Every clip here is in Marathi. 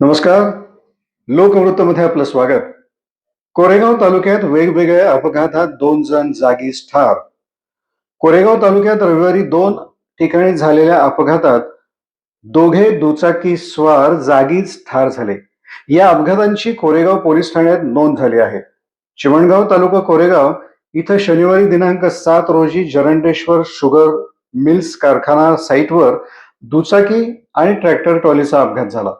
नमस्कार. लोकवृत्तमध्ये आपलं स्वागत. कोरेगाव तालुक्यात वेगवेगळ्या अपघातात दोन जण जागीच ठार. कोरेगाव तालुक्यात रविवारी दोन ठिकाणी झालेल्या अपघातात दोघे दुचाकी स्वार जागीच ठार झाले. या अपघातांची कोरेगाव पोलीस ठाण्यात नोंद झाली आहे. चिमणगाव तालुका कोरेगाव इथं शनिवारी दिनांक सात रोजी जरंडेश्वर शुगर मिल्स कारखाना साईटवर दुचाकी आणि ट्रॅक्टर ट्रॉलीचा अपघात झाला.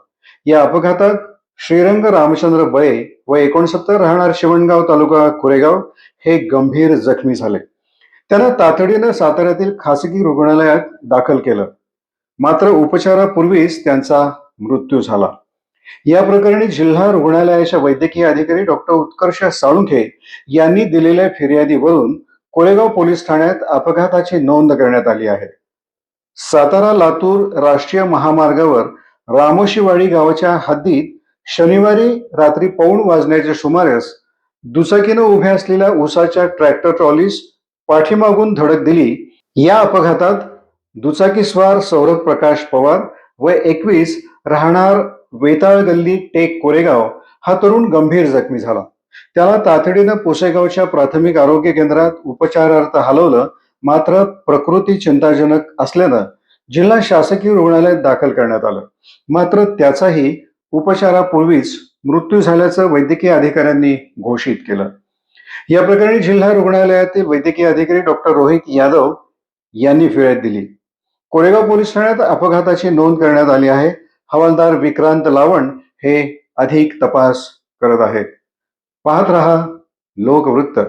या अपघातात श्रीरंग रामचंद्र बळे व एकोणसत्तर राहणार शिवणगाव तालुका कोरेगाव हे गंभीर जखमी झाले. त्यांना तातडीनं साताऱ्यातील खासगी रुग्णालयात दाखल केलं. मात्र उपचारापूर्वीच त्यांचा मृत्यू झाला. या प्रकरणी जिल्हा रुग्णालयाच्या वैद्यकीय अधिकारी डॉक्टर उत्कर्ष साळुंखे यांनी दिलेल्या फिर्यादीवरून कोळेगाव पोलीस ठाण्यात अपघाताची नोंद करण्यात आली आहे. सातारा लातूर राष्ट्रीय महामार्गावर रामोशीवाडी गावाच्या हद्दीत शनिवारी रात्री पाऊण वाजण्याच्या सुमारास दुचाकीनं उभ्या असलेल्या उसाच्या ट्रॅक्टर ट्रॉलीस पाठीमागून धडक दिली. या अपघातात दुचाकीस्वार सौरभ प्रकाश पवार व एकवीस राहणार वेताळ गल्ली टेक कोरेगाव हा तरुण गंभीर जखमी झाला. त्याला तातडीनं पोसेगावच्या प्राथमिक आरोग्य केंद्रात उपचारार्थ हलवलं मात्र प्रकृती चिंताजनक असल्यानं जिल्हा शासकीय रुग्णालयात दाखल करण्यात आलं. मात्र त्याचाही उपचारापूर्वीच मृत्यू झाल्याचं वैद्यकीय अधिकाऱ्यांनी घोषित केलं. या प्रकरणी जिल्हा रुग्णालयातील वैद्यकीय अधिकारी डॉक्टर रोहित यादव यांनी फिर्याद दिली. कोरेगाव पोलीस ठाण्यात अपघाताची नोंद करण्यात आली आहे. हवालदार विक्रांत लावण हे अधिक तपास करत आहेत. पाहत रहा लोकवृत्त.